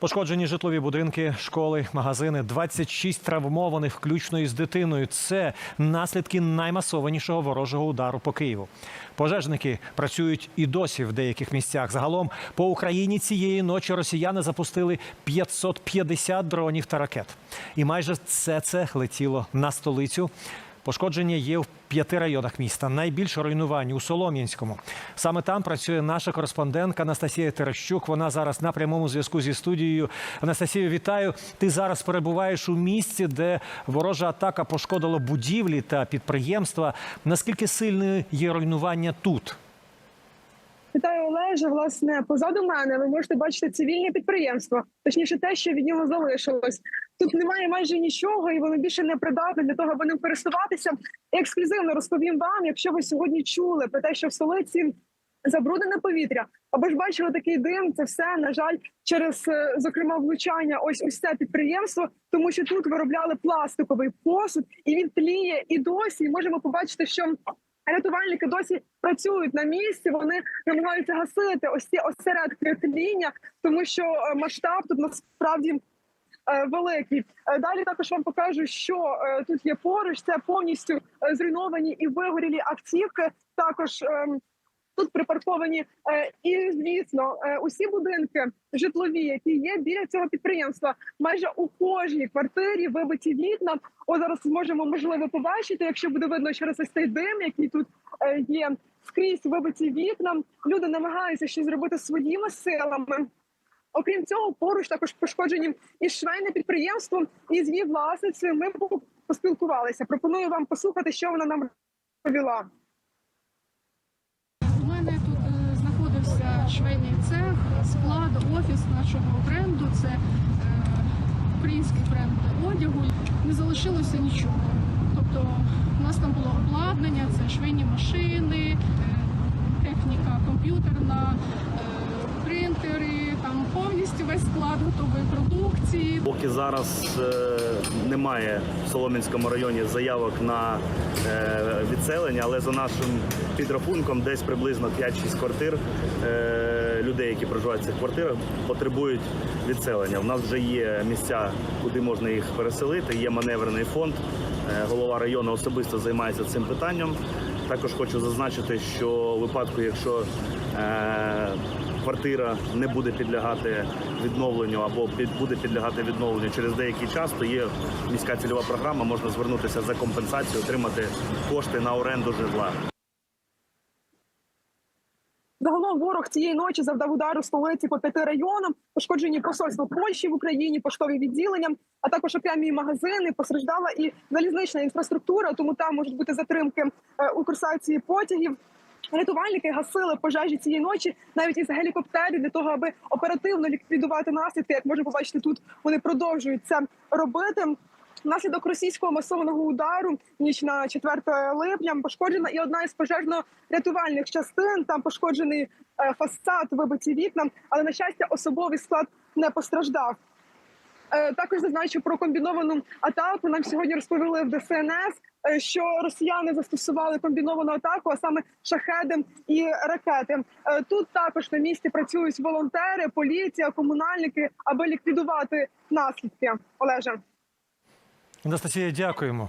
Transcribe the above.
Пошкоджені житлові будинки, школи, магазини, 26 травмованих, включно із дитиною. Це наслідки наймасованішого ворожого удару по Києву. Пожежники працюють і досі в деяких місцях. Загалом по Україні цієї ночі росіяни запустили 550 дронів та ракет. І майже все це летіло на столицю. Пошкодження є в п'яти районах міста. Найбільше руйнувань у Солом'янському. Саме там працює наша кореспондентка Анастасія Терещук. Вона зараз на прямому зв'язку зі студією. Анастасію, вітаю. Ти зараз перебуваєш у місці, де ворожа атака пошкодила будівлі та підприємства. Наскільки сильне є руйнування тут? Вітаю, Олеже. Власне, позаду мене ви можете бачити цивільне підприємство, точніше, те, що від нього залишилось. Тут немає майже нічого, і воно більше не придатне для того, аби ним користуватися. Ексклюзивно розповім вам, якщо ви сьогодні чули про те, що в столиці забруднене повітря, або ж бачили такий дим, це все на жаль, через е, зокрема влучання. Ось ось це підприємство, тому що тут виробляли пластиковий посуд, і він тліє і досі. І можемо побачити, що Рятувальники досі працюють на місці. Вони намагаються гасити ось ці осередки тління, тому що е, масштаб тут насправді е, великий. Е, Далі також вам покажу, що тут є поруч. Це повністю зруйновані і вигорілі автівки. Також ем, тут припарковані е, і звісно е, усі будинки житлові, які є біля цього підприємства. Майже у кожній квартирі вибиті вікна. О, зараз зможемо можливо побачити, якщо буде видно через ось цей дим, який тут е, є. Скрізь вибиті вікна. Люди намагаються щось зробити своїми силами. Окрім цього, поруч також пошкоджені і швейне підприємство, і з її власницею ми поспілкувалися. Пропоную вам послухати, що вона нам розповіла. Швейний цех, склад, офіс нашого бренду. Це е, український бренд одягу. Не залишилося нічого. Тобто, у нас там було обладнання, це швейні машини, е, техніка комп'ютерна, е, принтери, там повністю склад готової продукції. Поки зараз е, немає в Солом'янському районі заявок на е, відселення, але за нашим підрахунком, десь приблизно 5-6 квартир е, людей, які проживають в цих квартирах, потребують відселення. У нас вже є місця, куди можна їх переселити. Є маневрений фонд. Голова району особисто займається цим питанням. Також хочу зазначити, що у випадку, якщо квартира не буде підлягати відновленню або буде підлягати відновленню через деякий час, то є міська цільова програма, можна звернутися за компенсацію, отримати кошти на оренду житла. Загалом ворог цієї ночі завдав удару столиці по п'яти районам, пошкоджені посольство Польщі в Україні, поштові відділення, а також окремі магазини. Постраждала і залізнична інфраструктура, тому там можуть бути затримки е, у курсації потягів. Рятувальники гасили пожежі цієї ночі навіть із гелікоптерів для того, аби оперативно ліквідувати наслідки. Як можна побачити, тут вони продовжують це робити. Внаслідок російського масованого удару ніч на 4 липня пошкоджена і одна із пожежно-рятувальних частин. Там пошкоджений е, фасад, вибиті вікна, але на щастя особовий склад не постраждав. Е, Також зазначу про комбіновану атаку. Нам сьогодні розповіли в ДСНС, е, що росіяни застосували комбіновану атаку, а саме шахеди і ракети. Е, Тут також на місці працюють волонтери, поліція, комунальники, аби ліквідувати наслідки. Олеже. Анастасія, дякуємо.